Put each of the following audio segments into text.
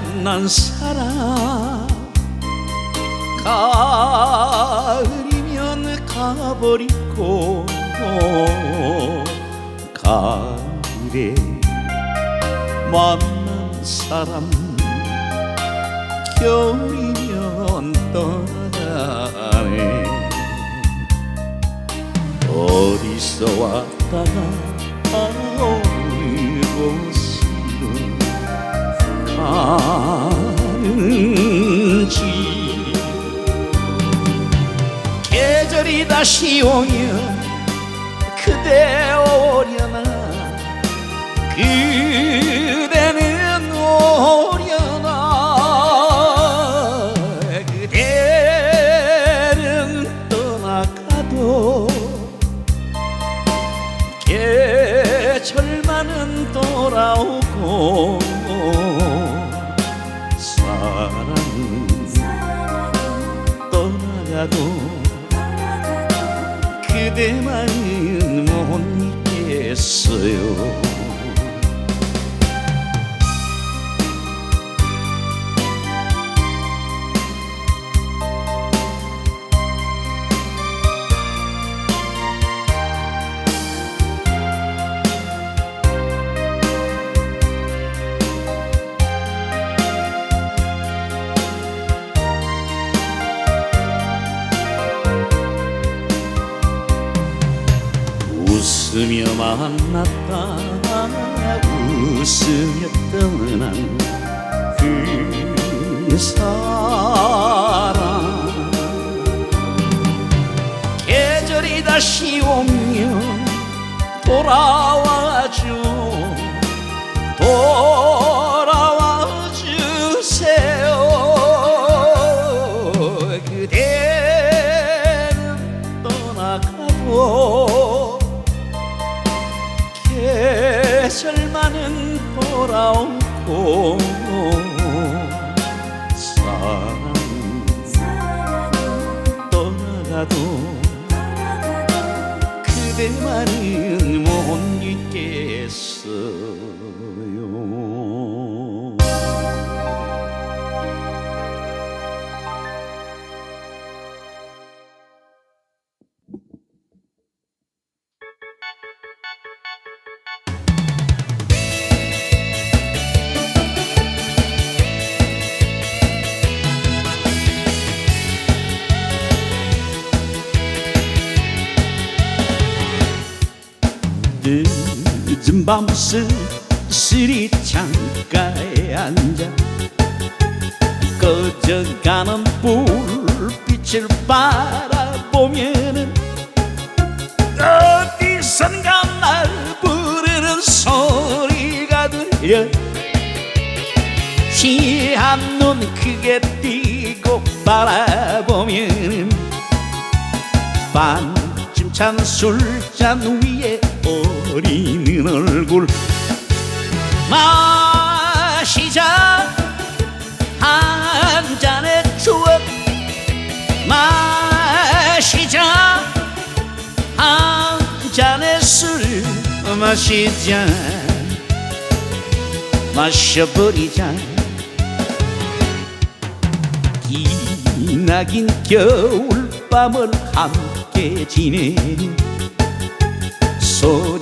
만난 사람. 가을이면 가버리고 가을에 만난 사람. 겨울이면 떠나가네. 어디서 왔다가 다시 오면 그대 오려나 그대는 오려나 그대는 떠나가도 계절만은 돌아오고 사랑은 떠나가도 그대만은 못 잊겠어요 웃으며 만났다 웃으며 떠난 그 사람 계절만은 돌아오고 사랑은 떠나가도 그대만은 못 잊겠어 늦은 밤 쓸쓸히 창가에 앉아 꺼져가는 불빛을 바라보면은 어디선가 날 부르는 소리가 들려. 시한 눈 크게 뜨고 바라보면은 반쯤 찬 술잔 위에 어리는 얼굴 마시자. 한 잔의 추억 마시자. 한 잔의 술 마시자. 마셔버리자. 기나긴 겨울밤을 함께 지내는 소리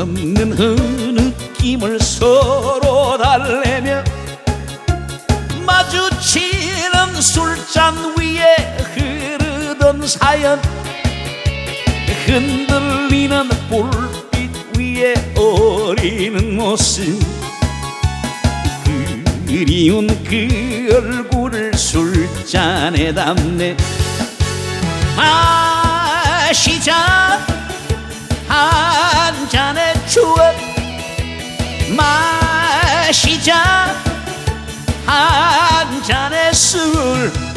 없는 흐느낌을 서로 달래며 마주치는 술잔 위에 흐르던 사연 흔들리는 불빛 위에 어리는 모습 그리운 그 얼굴을 술잔에 담네. 마시자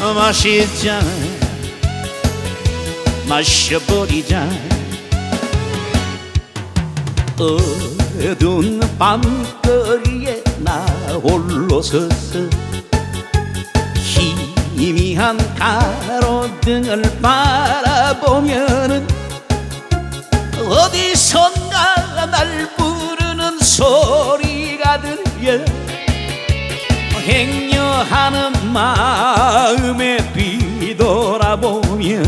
술 마시자. 마셔버리자. 어두운 밤거리에 나 홀로 서서 희미한 가로등을 바라보면은 어디선가 날 부르는 소리가 들려. 행여 하는 마음에 뒤돌아보면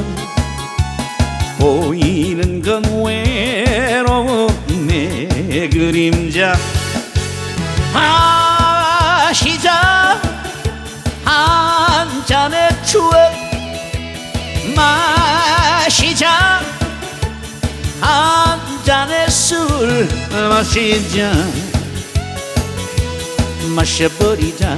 보이는 건 외로운 내 그림자. 마시자 한 잔의 추억. 마시자. 한 잔의 술. 마시자. 마셔버리자